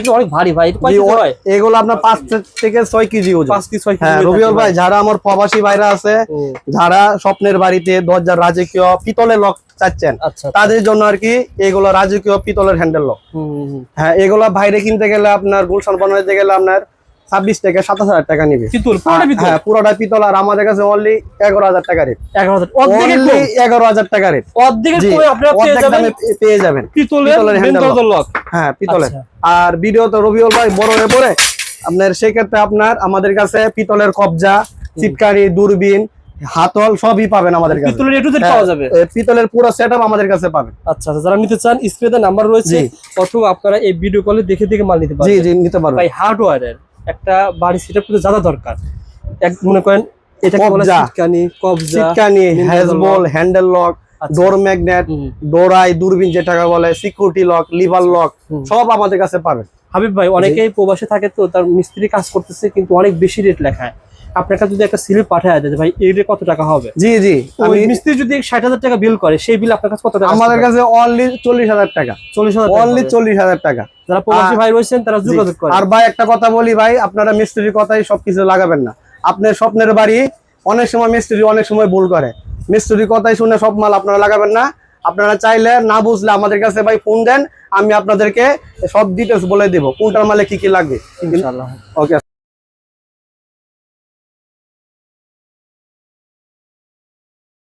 এটা অনেক ভারী ভাই হয়? এগুলো আপনার পাঁচ থেকে ছয় কেজি ওজন। পাঁচ কেজি ছয় কেজি রবিউল ভাই যারা আমার প্রবাসী ভাইরা আছে যারা স্বপ্নের বাড়িতে দরজার রাজকীয় পিতলের লক চাচ্ছেন আচ্ছা তাদের জন্য আর কি এগুলো রাজকীয় পিতলের হ্যান্ডেল লক। হ্যাঁ এগুলো বাইরে কিনতে গেলে আপনার গুলশান বানাতে গেলে আপনার ছাব্বিশ থেকে সাতাশ হাজার টাকা নিবে। পিতল পিতল? হ্যাঁ পুরোটা পিতল আর আমাদের কাছে অনলি এগারো হাজার টাকা রেট এগারো হাজার টাকা রেট জি পেয়ে যাবেন পিতলের হ্যাঁ পিতলের। আচ্ছা। আর ভিডিও তো রবিউল ভাই বড় হয়ে পড়ে। আপনার সেক্ষেত্রে আপনার আমাদের কাছে পিতলের কবজা চিটকারি দূরবীন হাতল সবই পাবেন আমাদের কাছে। পিতলের এটু হ্যাঁ, পাওয়া যাবে। পিতলের পুরো সেট আমাদের কাছে পাবেন। আচ্ছা আচ্ছা যারা নিতে চান স্ক্রিনে নাম্বার রয়েছে। জি। অথবা আপনারা এই ভিডিও কলে দেখে দেখে মাল নিতে জি পারবেন। জি নিতে পারবেন। ভাই হার্ডওয়্যারের একটা বাড়ি সেটা পুরো জানা দরকার। এক মনে করেন এটা কি বলে কবজা। সিটকানি কবজা চিটকানি হ্যাজবল হ্যান্ডেল লক। Door magnet. ডোরাই দূরবীন যেটাকে বলে সিকিউরিটি লক লিভার লক সব আমাদের কাছে পাবেন। হাবিব ভাই অনেকেই প্রবাসে থাকে তো তার মিস্ত্রি কাজ করতেছে কিন্তু অনেক বেশি রেট লেখায়। আপনার কাছে যদি একটা স্লিপ পাঠায় দেয় ভাই এই রেট কত টাকা হবে? জি জি। ওই আমি মিস্ত্রি যদি ষাট হাজার টাকা বিল করে সেই বিল আপনার কাছে কত টাকা আমাদের কাছে অনলি চল্লিশ হাজার টাকা। চল্লিশ হাজার অনলি চল্লিশ হাজার টাকা। যারা প্রবাসী ভাই রয়েছেন তারা যোগাযোগ করে আর ভাই একটা কথা বলি ভাই আপনারা মিস্ত্রির কথাই সবকিছু লাগাবেন না। আপনার স্বপ্নের বাড়ি অনেক সময় মিস্ত্রি অনেক সময় ভুল করে। মিস্ত্রির কথাই শুনে সব মাল আপনারা লাগাবেন না। আপনারা চাইলে না বুঝলে আমাদের কাছে ভাই ফোন দেন আমি আপনাদেরকে সব ডিটেলস বলে দেবো। কোনটার মালে কি কি লাগবে। ইনশাআল্লাহ। ওকে